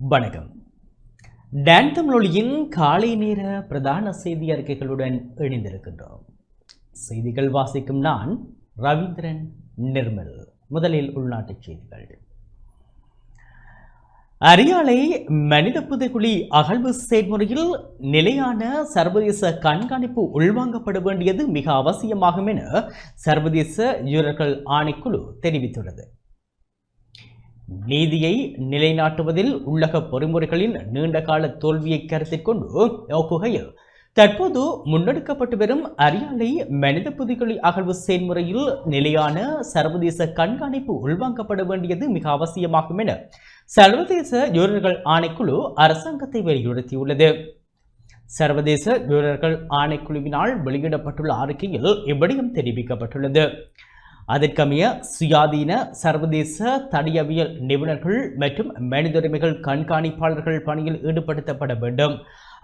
வணக்கம். டான் தமிழொலியின் காலை நேர பிரதான செய்தி அறிக்கைகளுடன் இணைந்திருக்கின்றோம். செய்திகள் வாசிக்கும் நான் ரவீந்திரன் நிர்மல். முதலில் உள்நாட்டுச் செய்திகள். அரியாலை மனித புதைகுழி அகழ்வு செயல்முறையில் நிலையான சர்வதேச கண்காணிப்பு உள்வாங்கப்பட வேண்டியது மிக அவசியமாகும் என சர்வதேச யூரர்கள் ஆணைக்குழு தெரிவித்துள்ளது. நீதியை நிலைநாட்டுவதில் உள்ளக பொறிமுறைகளின் நீண்டகால தோல்வியை கருத்தில் கொண்டு நோக்குகையில் தற்போது முன்னெடுக்கப்பட்டு வரும் அரியாலை மனித புதைகுழி அகழ்வு செயல்முறையில் நிலையான சர்வதேச கண்காணிப்பு உள்வாங்கப்பட வேண்டியது மிக அவசியமாகும் என சர்வதேச யூரர்கள் ஆணைக்குழு அரசாங்கத்தை வலியுறுத்தியுள்ளது. சர்வதேச யூரர்கள் ஆணைக்குழுவினால் வெளியிடப்பட்டுள்ள அறிக்கையில் இவ்விடயம் தெரிவிக்கப்பட்டுள்ளது. அதற்கமைய சுயாதீன சர்வதேச தடியவியல் நிபுணர்கள் மற்றும் மனித உரிமைகள் கண்காணிப்பாளர்கள் பணியில் ஈடுபடுத்தப்பட வேண்டும்.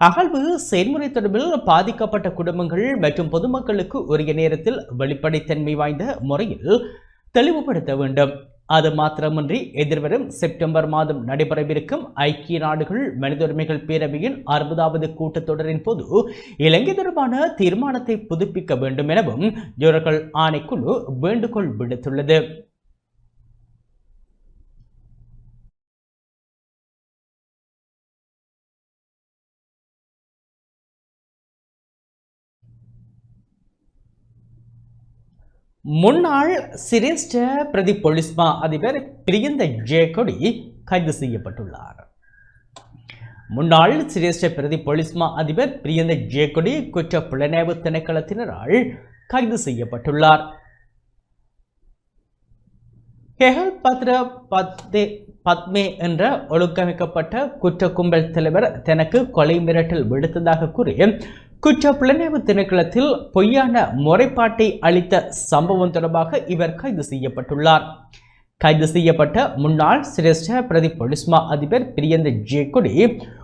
அகழ்வு செயல்முறை தொடர்பில் பாதிக்கப்பட்ட குடும்பங்கள் மற்றும் பொதுமக்களுக்கு உரிய நேரத்தில் வெளிப்படைத்தன்மை வாய்ந்த முறையில் தெளிவுபடுத்த வேண்டும். அது மாத்திரமின்றி எதிர்வரும் செப்டம்பர் மாதம் நடைபெறவிருக்கும் ஐக்கிய நாடுகள் மனித உரிமைகள் பேரவையின் அறுபதாவது கூட்டத்தொடரின் போது இலங்கை தொடர்பான தீர்மானத்தை புதுப்பிக்க வேண்டும் எனவும் இவர்கள் ஆணைக்குழு வேண்டுகோள் விடுத்துள்ளது. முன்னாள் சிரேஷ்ட பிரதி பொலிஸ்மா அதிபர் பிரியந்த ஜெயக்கொடி கைது செய்யப்பட்டுள்ளார். முன்னாள் சிரேஷ்ட பிரதி பொலிஸ்மா அதிபர் பிரியந்த ஜெயக்கொடி குற்ற புலனாய்வு திணைக்களத்தினரால் கைது செய்யப்பட்டுள்ளார். ஹெஹல் பத்ர பத்தே பத்மே என்ற ஒழுங்கமைக்கப்பட்ட குற்ற கும்பல் தலைவர் தனக்கு கொலை மிரட்டல் விடுத்ததாக கூறி குற்ற புலனாய்வு திணைக்களத்தில் பொய்யான முறைப்பாட்டை அளித்த சம்பவம் தொடர்பாக இவர் கைது செய்யப்பட்டுள்ளார். கைது செய்யப்பட்ட முன்னாள் சிரேஷ்ட பிரதி பொலிஸ்மா அதிபர் பிரியந்த ஜேக்குடி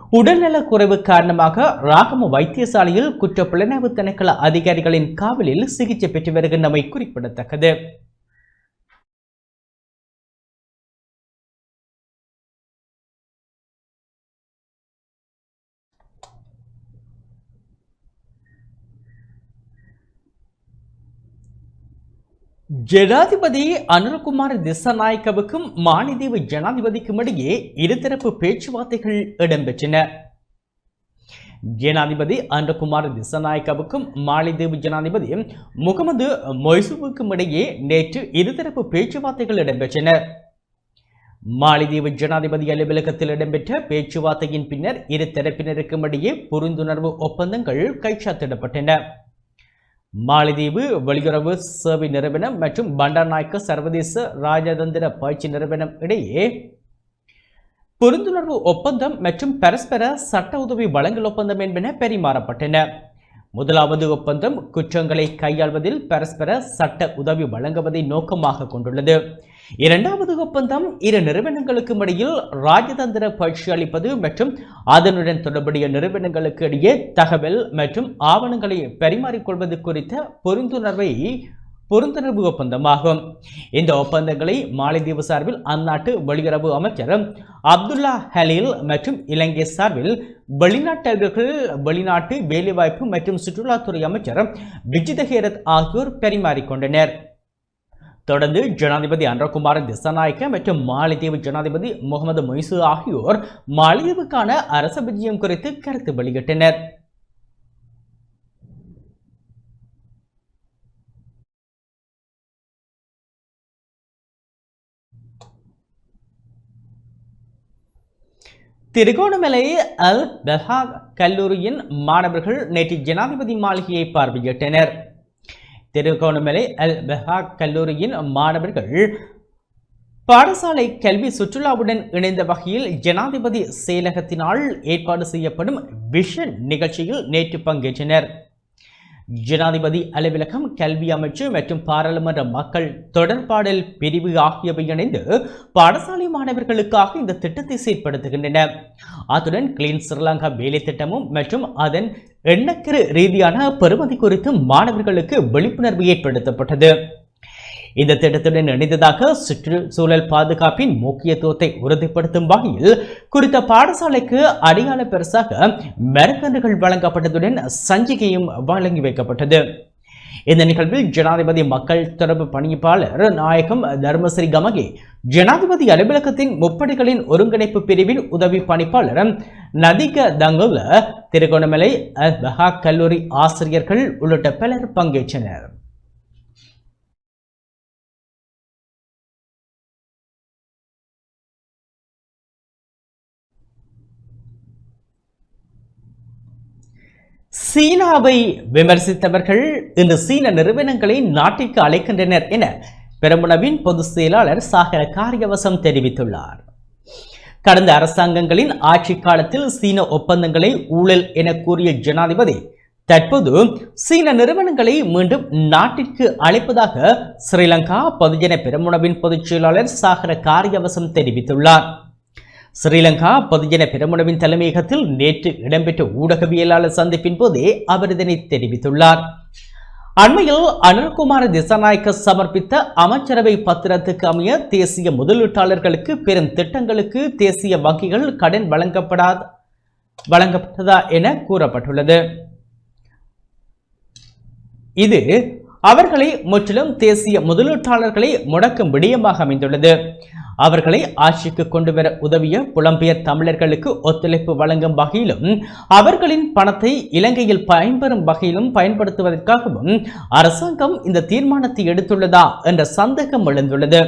உடல்நலக் குறைவு காரணமாக ராகம வைத்தியசாலையில் குற்ற புலனாய்வு திணைக்கள அதிகாரிகளின் காவலில் சிகிச்சை பெற்று வருகின்றமை குறிப்பிடத்தக்கது. ஜனாதிபதி அனுர்குமார் திசநாயக்கவுக்கும் மாலிதீவு ஜனாதிபதிக்கும் இடையே இருதரப்பு பேச்சுவார்த்தைகள் இடம்பெற்றன. ஜனாதிபதி அனுர்குமார் திசநாயக்கவுக்கும் மாலிதீவு ஜனாதிபதி முகமது மொய்சுவுக்கும் இடையே நேற்று இருதரப்பு பேச்சுவார்த்தைகள் இடம்பெற்றன. மாலிதீவு ஜனாதிபதி அலுவலகத்தில் இடம்பெற்ற பேச்சுவார்த்தையின் பின்னர் இரு தரப்பினருக்கும் இடையே புரிந்துணர்வு ஒப்பந்தங்கள் கைச்சாத்திடப்பட்டன. மாலிதீவு வெளியுறவு சேவை நிறுவனம் மற்றும் பண்டாநாயக்க சர்வதேச ராஜதந்திர பயிற்சி நிறுவனம் இடையே புரிந்துணர்வு ஒப்பந்தம் மற்றும் பரஸ்பர சட்ட உதவி வழங்கல் ஒப்பந்தம் என்பன பரிமாறப்பட்டன. முதலாவது ஒப்பந்தம் குற்றங்களை கையாள்வதில் பரஸ்பர சட்ட உதவி வழங்குவதை நோக்கமாக கொண்டுள்ளது. இரண்டாவது ஒப்பந்தம் இரு நிறுவனங்களுக்கும் இடையில் ராஜதந்திர பயிற்சி அளிப்பது மற்றும் அதனுடன் தொடர்புடைய நிறுவனங்களுக்கு இடையே தகவல் மற்றும் ஆவணங்களை பரிமாறிக்கொள்வது குறித்த புரிந்துணர்வை புரிந்துணர்வு ஒப்பந்தமாகும். இந்த ஒப்பந்தங்களை மாலைதீவு சார்பில் அந்நாட்டு வெளியுறவு அமைச்சர் அப்துல்லா ஹலீல் மற்றும் இலங்கை சார்பில் வெளிநாட்டவர்கள் வெளிநாட்டு வேலைவாய்ப்பு மற்றும் சுற்றுலாத்துறை அமைச்சர் விஜித ஹேரத் ஆகியோர் பரிமாறிக்கொண்டனர் தொடர்ந்து ஜனாதிபதி அன்றகுமார் திசநாயக்க மற்றும் மாலைதீவு ஜனாதிபதி முகமது மொய்சு ஆகியோர் மாலைதீவுக்கான அரச விஜயம் குறித்து கருத்து வெளியிட்டனர். திருகோணமலை அல் பெஹாக் கல்லூரியின் மாணவர்கள் நேற்று ஜனாதிபதி மாளிகையை பார்வையிட்டனர். திருகோணமலை அல் பெஹாக் கல்லூரியின் மாணவர்கள் பாடசாலை கல்வி சுற்றுலாவுடன் இணைந்த வகையில் ஜனாதிபதி செயலகத்தினால் ஏற்பாடு செய்யப்படும் விஷன் நிகழ்ச்சியில் நேற்று பங்கேற்றனர். ஜனாதிபதி அலுவலகம் கல்வி அமைச்சு மற்றும் பாராளுமன்ற மக்கள் தொடர்பாடல் பிரிவு ஆகியவை இணைந்து பாடசாலை மாணவர்களுக்காக இந்த திட்டத்தை செயற்படுத்துகின்றன அத்துடன் கிளீன் ஸ்ரீலங்கா வேலை திட்டமும் மற்றும் அதன் எண்ணக்கரு ரீதியான பெறுமதி குறித்து மாணவர்களுக்கு விழிப்புணர்வு ஏற்படுத்தப்பட்டது. இந்த திட்டத்துடன் இணைந்ததாக சுற்றுச்சூழல் பாதுகாப்பின் முக்கியத்துவத்தை உறுதிப்படுத்தும் வகையில் குறித்த பாடசாலைக்கு அடையாள பெருசாக மரக்கன்றுகள் வழங்கப்பட்டதுடன் சஞ்சிகையும் வழங்கி வைக்கப்பட்டது. இந்த நிகழ்வில் ஜனாதிபதி மக்கள் தொடர்பு பணிப்பாளர் நாயகம் தர்மஸ்ரீ கமகே ஜனாதிபதி அலுவலகத்தின் முப்படைகளின் ஒருங்கிணைப்பு பிரிவின் உதவி பணிப்பாளர் நதிக தங்குல திருகோணமலை மகா கல்லூரி ஆசிரியர்கள் உள்ளிட்ட பலர் பங்கேற்றனர். சீனாவை விமர்சித்தவர்கள் இன்று சீன நிறுவனங்களை நாட்டிற்கு அழைக்கின்றனர் என பெரமுனவின் பொதுச் செயலாளர் சாகர காரியவசம் தெரிவித்துள்ளார். கடந்த அரசாங்கங்களின் ஆட்சி காலத்தில் சீன ஒப்பந்தங்களை ஊழல் என கூறிய ஜனாதிபதி தற்போது சீன நிறுவனங்களை மீண்டும் நாட்டிற்கு அழைப்பதாக ஸ்ரீலங்கா பொதுஜன பெருமுனவின் பொதுச் செயலாளர் சாகர காரியவசம் தெரிவித்துள்ளார். ஸ்ரீலங்கா பொதுஜன பெருமுனவின் தலைமையகத்தில் நேற்று இடம்பெற்ற ஊடகவியலாளர் சந்திப்பின் போதே அவர் இதனை தெரிவித்துள்ளார். அண்மையில் அனில்குமார திசாநாயக்க சமர்ப்பித்த அமைச்சரவை பத்திரத்துக்கு அமைய தேசிய முதலீட்டாளர்களுக்கு பெரும் திட்டங்களுக்கு தேசிய வங்கிகள் கடன் வழங்கப்படாத வழங்கப்பட்டதா என கூறப்பட்டுள்ளது. இது அவர்களை முற்றிலும் தேசிய முதலீட்டாளர்களை முடக்கும் விடயமாக அமைந்துள்ளது. அவர்களை ஆட்சிக்கு கொண்டு வர உதவிய புலம்பெயர் தமிழர்களுக்கு ஒத்துழைப்பு வழங்கும் வகையிலும் அவர்களின் பணத்தை இலங்கையில் பயன்பெறும் வகையிலும் பயன்படுத்துவதற்காகவும் அரசாங்கம் இந்த தீர்மானத்தை எடுத்துள்ளதா என்ற சந்தேகம் எழுந்துள்ளது.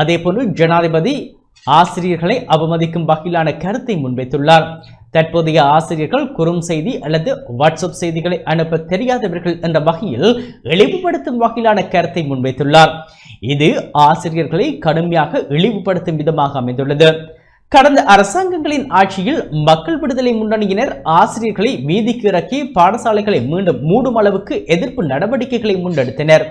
அதேபோன்று ஜனாதிபதி ஆசிரியர்களை அவமதிக்கும் வகையிலான கருத்தை முன்வைத்துள்ளார். தற்போதைய ஆசிரியர்கள் குறும் செய்தி அல்லது வாட்ஸ்அப் செய்திகளை அனுப்ப தெரியாதவர்கள் என்ற வகையில் இழிவுபடுத்தும் வகையிலான கருத்தை முன்வைத்துள்ளார். இது ஆசிரியர்களை கடுமையாக இழிவுபடுத்தும் விதமாக அமைந்துள்ளது. கடந்த அரசாங்கங்களின் ஆட்சியில் மக்கள் விடுதலை முன்னணியினர் ஆசிரியர்களை வீதிக்கு இறக்கி பாடசாலைகளை மீண்டும் மூடும் அளவுக்கு எதிர்ப்பு நடவடிக்கைகளை முன்னெடுத்தனர்.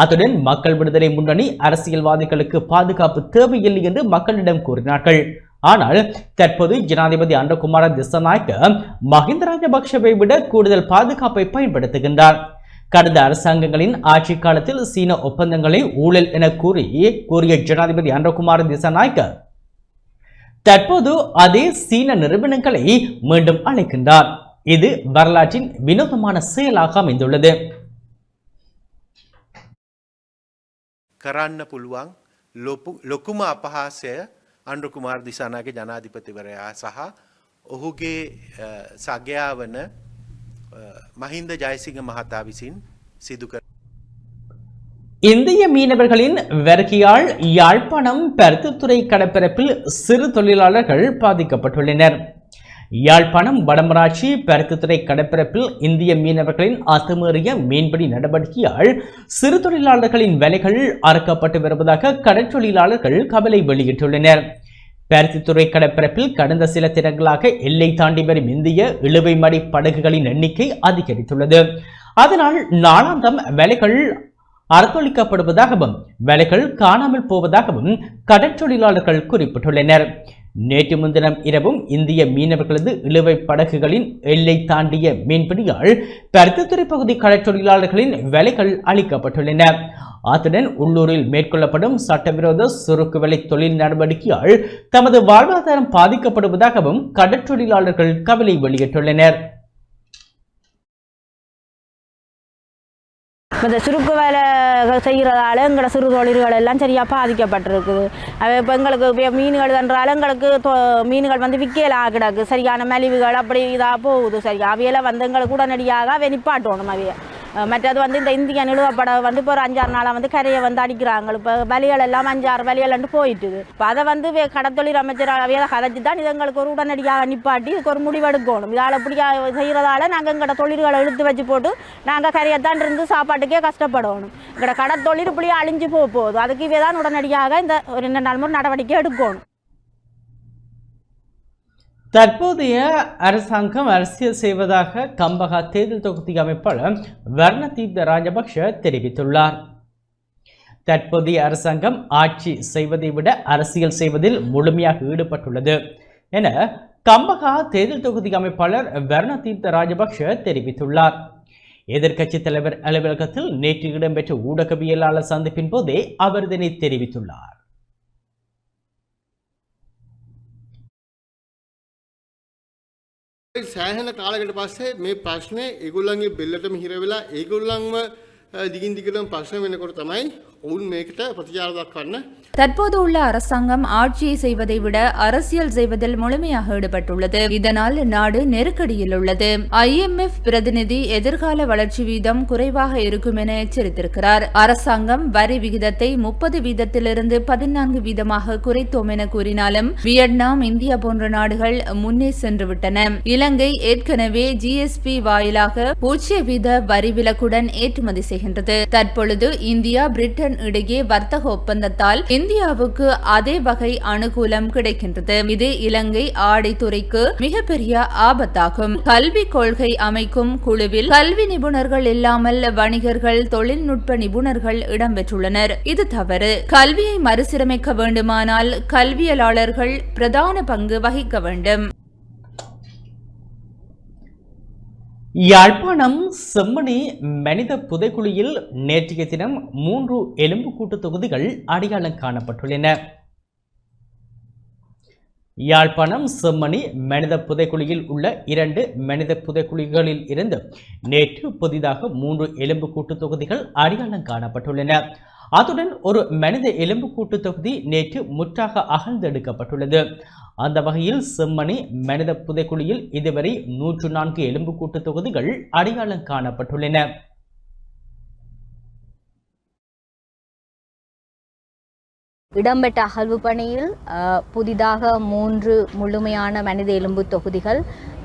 அத்துடன் மக்கள் விடுதலை முன்னணி அரசியல்வாதிகளுக்கு பாதுகாப்பு தேவையில்லை என்று மக்களிடம் கூறினார்கள். ஆனால் தற்போது ஜனாதிபதி அண்டகுமார திசநாயக்க மஹிந்த ராஜபக்ஷவை விட கூடுதல் பாதுகாப்பை பயன்படுத்துகின்றார் கடந்த அரசாங்கங்களின் ஆட்சி காலத்தில் சீன ஒப்பந்தங்களை ஊழல் என கூறி கூறிய ஜனாதிபதி அண்டகுமார திசநாயக்க தற்போது அதே சீன நிறுவனங்களை மீண்டும் அழைக்கின்றார் இது வரலாற்றின் வினோதமான செயலாக அமைந்துள்ளது කරන්න පුළුවන් ලොපු ලොකුම අපහාසය අන්ඩුකුමාර් දිසානාගේ ජනාධිපතිවරයා සහ ඔහුගේ අ, සගයා වන අ, මහින්ද ජයසිංහ මහතා විසින් සිදුකර இந்திய மீனவர்களின் வருகையால் யாழ்ப்பாணம் பருத்தித்துறை கடற்பரப்பில் சிறு தொழிலாளர்கள் பாதிக்கப்பட்டுள்ளனர் யாழ்ப்பாணம் வடமராட்சி பருத்தித்துறை கடற்பரப்பில் இந்திய மீனவர்களின் அத்துமீறிய மீன்பிடி நடவடிக்கையால் சிறு தொழிலாளர்களின் வேலைகள் அறுக்கப்பட்டு வருவதாக கடற்றொழிலாளர்கள் கவலை வெளியிட்டுள்ளனர் பருத்தித்துறை கடற்பரப்பில் கடந்த சில தினங்களாக எல்லை தாண்டி வரும் இந்திய இழுவை மடி படகுகளின் எண்ணிக்கை அதிகரித்துள்ளது. அதனால் நாளாந்தம் வேலைகள் அர்த்தளிக்கப்படுவதாகவும் வேலைகள் காணாமல் போவதாகவும் கடற்றொழிலாளர்கள் குறிப்பிட்டுள்ளனர். நேற்று முன்தினம் இரவும் இந்திய மீனவர்களது இழுவை படகுகளின் எல்லை தாண்டிய மீன்பிடியால் பருத்தித்துறை பகுதி கடற்றொழிலாளர்களின் வேலைகள் அளிக்கப்பட்டுள்ளன அத்துடன் உள்ளூரில் மேற்கொள்ளப்படும் சட்டவிரோத சுருக்கு வேலை தொழில் நடவடிக்கையால் தமது வாழ்வாதாரம் பாதிக்கப்படுவதாகவும் கடற்றொழிலாளர்கள் கவலை வெளியிட்டுள்ளனர் இப்ப இந்த சுருக்கு வேலை செய்கிறதால எங்களோட சிறு தொழில்கள் எல்லாம் சரியாக பாதிக்கப்பட்டிருக்குது. அது இப்போ எங்களுக்கு இப்போ மீன்கள் என்றாலும் எங்களுக்கு தொ- மீன்கள் வந்து விற்கலாம் கிடக்கு. சரியான மலிவுகள் அப்படி இதாக போகுது. சரியா அவையெல்லாம் வந்து எங்களுக்கு உடனடியாக அவை நிப்பாட்டணும் அவைய மற்றது வந்து இந்த இந்திய நிலுவப்பட வந்து இப்போ ஒரு அஞ்சாறு நாளாக வந்து கரையை வந்து அடிக்கிறாங்க. இப்போ வலிகள் எல்லாம் அஞ்சாறு வலிகள்ன்ட்டு போயிட்டுது. இப்போ அதை வந்து வே- கடத்தொழில் அமைச்சர் அவையை கதைச்சி தான் இது எங்களுக்கு ஒரு உடனடியாக நிப்பாட்டி இதுக்கு ஒரு முடிவெடுக்கணும். இதால் இப்படி செய்கிறதால நாங்கள் எங்களோட தொழில்களை இழுத்து வச்சு போட்டு நாங்கள் கரையத்தான் இருந்து சாப்பாட்டுக்கே கஷ்டப்படணும். எங்களோட கடத்தொழில் இப்படியே அழிஞ்சு போக போகுது. அதுக்கு இவே தான் உடனடியாக இந்த ஒரு ரெண்டு நாள் முறை நடவடிக்கை எடுக்கணும். தற்போதைய அரசாங்கம் அரசியல் செய்வதாக கம்பகா தேர்தல் தொகுதி அமைப்பாளர் வர்ணதீப்த ராஜபக்ஷ தெரிவித்துள்ளார். தற்போதைய அரசாங்கம் ஆட்சி செய்வதை விட அரசியல் செய்வதில் முழுமையாக ஈடுபட்டுள்ளது என கம்பகா தேர்தல் தொகுதி அமைப்பாளர் வர்ணதீப்த ராஜபக்ஷ தெரிவித்துள்ளார். எதிர்க்கட்சி தலைவர் அலுவலகத்தில் நேற்று இடம்பெற்ற ஊடகவியலாளர் சந்திப்பின் போதே அவர் இதனை தெரிவித்துள்ளார். සෑහෙන කාලකට පස්සේ මේ ප්‍රශ්නය ඒගොල්ලන්ගේ බෙල්ලටම හිර වෙලා ඒගොල්ලන්ම අ, දිගින් දිගටම ප්‍රශ්න වෙනකොට තමයි ඔවුන් මේකට ප්‍රතිචාර දක්වන්න தற்போது உள்ள அரசாங்கம் ஆட்சியை செய்வதை விட அரசியல் செய்வதில் முழுமையாக ஈடுபட்டுள்ளது இதனால் நாடு நெருக்கடியில் உள்ளது IMF பிரதிநிதி எதிர்கால வளர்ச்சி வீதம் குறைவாக இருக்கும் என எச்சரித்திருக்கிறார் அரசாங்கம் வரி விகிதத்தை முப்பது வீதத்திலிருந்து பதினான்கு வீதமாக குறைத்தோம் என கூறினாலும் வியட்நாம் இந்தியா போன்ற நாடுகள் முன்னே சென்று விட்டன இலங்கை ஏற்கனவே ஜிஎஸ்பி வாயிலாக பூஜ்ய வீத வரி விலக்குடன் ஏற்றுமதி செய்கின்றது தற்பொழுது இந்தியா பிரிட்டன் இடையே வர்த்தக ஒப்பந்தத்தால் இந்தியாவுக்கு அதே வகை அனுகூலம் கிடைக்கின்றது. இது இலங்கை ஆடைத்துறைக்கு மிகப்பெரிய ஆபத்தாகும். கல்வி கொள்கை அமைக்கும் குழுவில் கல்வி நிபுணர்கள் இல்லாமல் வணிகர்கள் தொழில்நுட்ப நிபுணர்கள் இடம்பெற்றுள்ளனர் இது தவறு. கல்வியை மறுசீரமைக்க வேண்டுமானால் கல்வியலாளர்கள் பிரதான பங்கு வகிக்க வேண்டும். யாழ்ப்பாணம் செம்மணி மனித புதைக்குழியில் நேற்றைய தினம் மூன்று எலும்புக்கூட்டு தொகுதிகள் அடையாளம் காணப்பட்டுள்ளன. யாழ்ப்பாணம் செம்மணி மனித புதைக்குழியில் உள்ள இரண்டு மனித புதைக்குழிகளில் இருந்து நேற்று புதிதாக மூன்று எலும்புக்கூட்டு தொகுதிகள் அடையாளம் காணப்பட்டுள்ளன. அத்துடன் ஒரு மனித எலும்புக்கூட்டு தொகுதி நேற்று முற்றாக அகழ்ந்தெடுக்கப்பட்டுள்ளது. அந்த வகையில் செம்மணி மனித புதைக்குழியில் இதுவரை நூற்று நான்கு எலும்புக்கூட்டு தொகுதிகள் அடையாளம் காணப்பட்டுள்ளன. இடம்பெற்ற அகழ்வு பணியில் புதிதாக மூன்று முழுமையான மனித எலும்பு தொகுதிகள்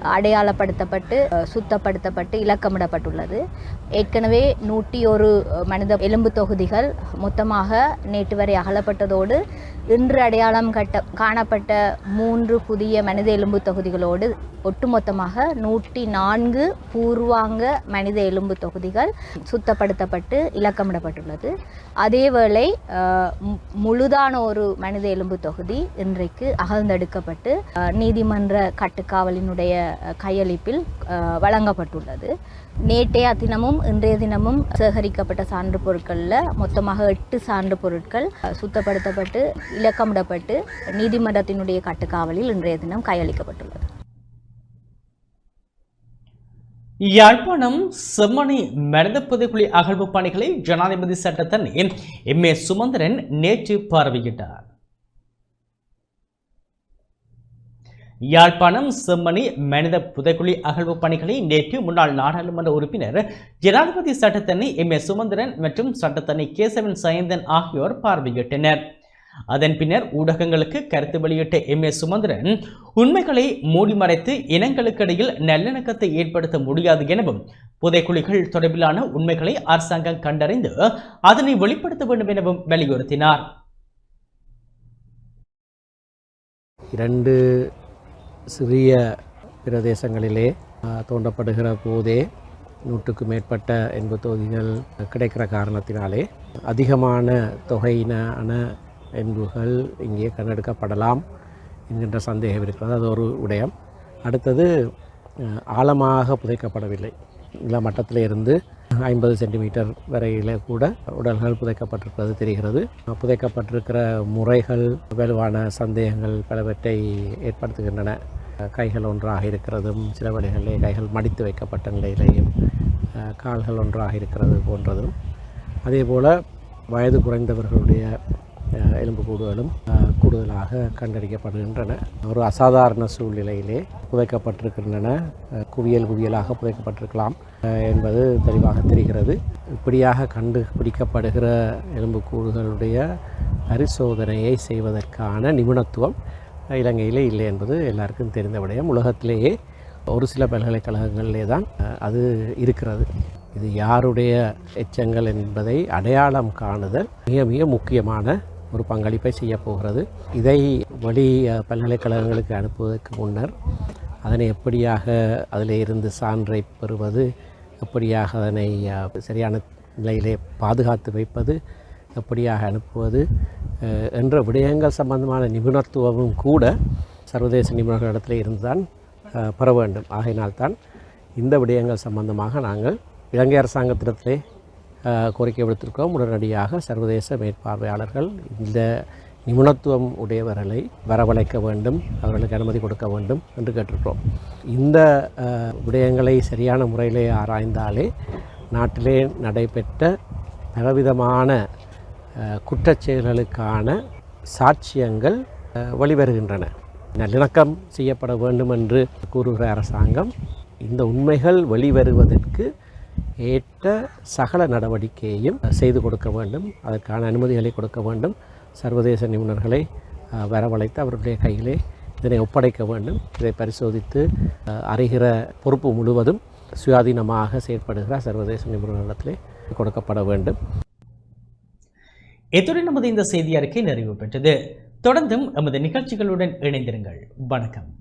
அடையாளப்படுத்தப்பட்டு சுத்தப்படுத்தப்பட்டு இலக்கமிடப்பட்டுள்ளது. ஏற்கனவே நூற்றி ஒரு மனித எலும்பு தொகுதிகள் மொத்தமாக நேற்று வரை அகலப்பட்டதோடு இன்று அடையாளம் கட்ட காணப்பட்ட மூன்று புதிய மனித எலும்பு தொகுதிகளோடு ஒட்டுமொத்தமாக நூற்றி நான்கு பூர்வாங்க மனித எலும்பு தொகுதிகள் சுத்தப்படுத்தப்பட்டு இலக்கமிடப்பட்டுள்ளது. அதேவேளை மு- முழுதான ஒரு மனித எலும்பு தொகுதி இன்றைக்கு அகழ்ந்தெடுக்கப்பட்டு நீதிமன்ற கட்டுக்காவலினுடைய கையளிப்பில் வழங்கப்பட்டுள்ளது. நேற்றைய தினமும் இன்றைய தினமும் சேகரிக்கப்பட்ட சான்று பொருட்களில் மொத்தமாக எட்டு சான்று பொருட்கள் சுத்தப்படுத்தப்பட்டு இலக்கமிடப்பட்டு நீதிமன்றத்தினுடைய கட்டுக்காவலில் இன்றைய தினம் கையளிக்கப்பட்டுள்ளது. யாழ்ப்பாணம் செம்மணி மனித புதைக்குழி அகழ்வு பணிகளை ஜனாதிபதி சட்டத்தன் எம். ஏ. சுமந்திரன் நேற்று பார்வையிட்டார். யாழ்ப்பாணம் செம்மணி மனித புதைக்குழி அகழ்வு பணிகளை நேற்று முன்னாள் நாடாளுமன்ற உறுப்பினர் ஜனாதிபதி சட்டத்தனி எம். ஏ சுமந்திரன் மற்றும் சட்டத்தனி கேசவன் சயந்தன் ஆகியோர் பார்வையிட்டனர். அதன் பின்னர் ஊடகங்களுக்கு கருத்து வெளியிட்ட எம். ஏ சுமந்திரன் உண்மைகளை மூடி மறைத்து இனங்களுக்கிடையில் நல்லிணக்கத்தை ஏற்படுத்த முடியாது எனவும் புதைக்குழிகள் தொடர்பிலான உண்மைகளை அரசாங்கம் கண்டறிந்து அதனை வெளிப்படுத்த வேண்டும் எனவும் வலியுறுத்தினார். இரண்டு சிறிய பிரதேசங்களிலே தோண்டப்படுகிற போதே நூற்றுக்கு மேற்பட்ட எண்பது தொகுதிகள் கிடைக்கிற காரணத்தினாலே அதிகமான தொகையினான எண்புகள் இங்கே கண்டெடுக்கப்படலாம் என்கின்ற சந்தேகம் இருக்கிறது. அது ஒரு விடயம். அடுத்தது ஆழமாக புதைக்கப்படவில்லை. நில மட்டத்தில் இருந்து ஐம்பது சென்டிமீட்டர் வரையில் கூட உடல்கள் புதைக்கப்பட்டிருப்பது தெரிகிறது. புதைக்கப்பட்டிருக்கிற முறைகள் வலுவான சந்தேகங்கள் பலவற்றை ஏற்படுத்துகின்றன. கைகள் ஒன்றாக இருக்கிறதும் சில வழிகளிலே கைகள் மடித்து வைக்கப்பட்ட நிலையிலேயும் கால்கள் ஒன்றாக இருக்கிறது போன்றதும். அதே போல் வயது குறைந்தவர்களுடைய எலும்புக்கூடுகளும் கூடுதலாக கண்டறியப்படுகின்றன. ஒரு அசாதாரண சூழ்நிலையிலே புதைக்கப்பட்டிருக்கின்றன. குவியல் குவியலாக புதைக்கப்பட்டிருக்கலாம் என்பது தெளிவாக தெரிகிறது. இப்படியாக கண்டுபிடிக்கப்படுகிற எலும்புக்கூடுகளுடைய பரிசோதனையை செய்வதற்கான நிபுணத்துவம் இலங்கையிலே இல்லை என்பது எல்லாருக்கும் தெரிந்த விடயம். உலகத்திலேயே ஒரு சில பல்கலைக்கழகங்களிலே தான் அது இருக்கிறது. இது யாருடைய எச்சங்கள் என்பதை அடையாளம் காணுதல் மிக மிக முக்கியமான ஒரு பங்களிப்பை செய்யப்போகிறது இதை வெளி பல்கலைக்கழகங்களுக்கு அனுப்புவதற்கு முன்னர் அதனை எப்படியாக அதில் இருந்து சான்றை பெறுவது எப்படியாக அதனை சரியான நிலையிலே பாதுகாத்து வைப்பது எப்படியாக அனுப்புவது என்ற விடயங்கள் சம்பந்தமான நிபுணத்துவமும் கூட சர்வதேச நிபுணர்களிடத்தில் இருந்துதான் பெற வேண்டும். ஆகையினால்தான் இந்த விடயங்கள் சம்பந்தமாக நாங்கள் இலங்கை அரசாங்கத்திடத்திலே கோரிக்கை விடுத்திருக்கோம் உடனடியாக சர்வதேச மேற்பார்வையாளர்கள் இந்த நிபுணத்துவம் உடையவர்களை வரவழைக்க வேண்டும் அவர்களுக்கு அனுமதி கொடுக்க வேண்டும் என்று கேட்டிருக்கிறோம். இந்த விடயங்களை சரியான முறையிலே ஆராய்ந்தாலே நாட்டிலே நடைபெற்ற பலவிதமான குற்றச்செயல்களுக்கான சாட்சியங்கள் வழிவருகின்றன. நல்லிணக்கம் செய்யப்பட வேண்டும் என்று கூறுகிற அரசாங்கம் இந்த உண்மைகள் வெளிவருவதற்கு ஏற்ற சகல நடவடிக்கையையும் செய்து கொடுக்க வேண்டும். அதற்கான அனுமதிகளை கொடுக்க வேண்டும். சர்வதேச நிபுணர்களை வரவழைத்து அவருடைய கையிலே இதனை ஒப்படைக்க வேண்டும். இதை பரிசோதித்து அறிகிற பொறுப்பு முழுவதும் சுயாதீனமாக செயற்படுகிற சர்வதேச நிபுணர்களிடத்திலே கொடுக்கப்பட வேண்டும். இத்துடன் நமது இந்த செய்தி அறிக்கை நிறைவு பெற்றது. தொடர்ந்தும் எமது நிகழ்ச்சிகளுடன் இணைந்திருங்கள். வணக்கம்.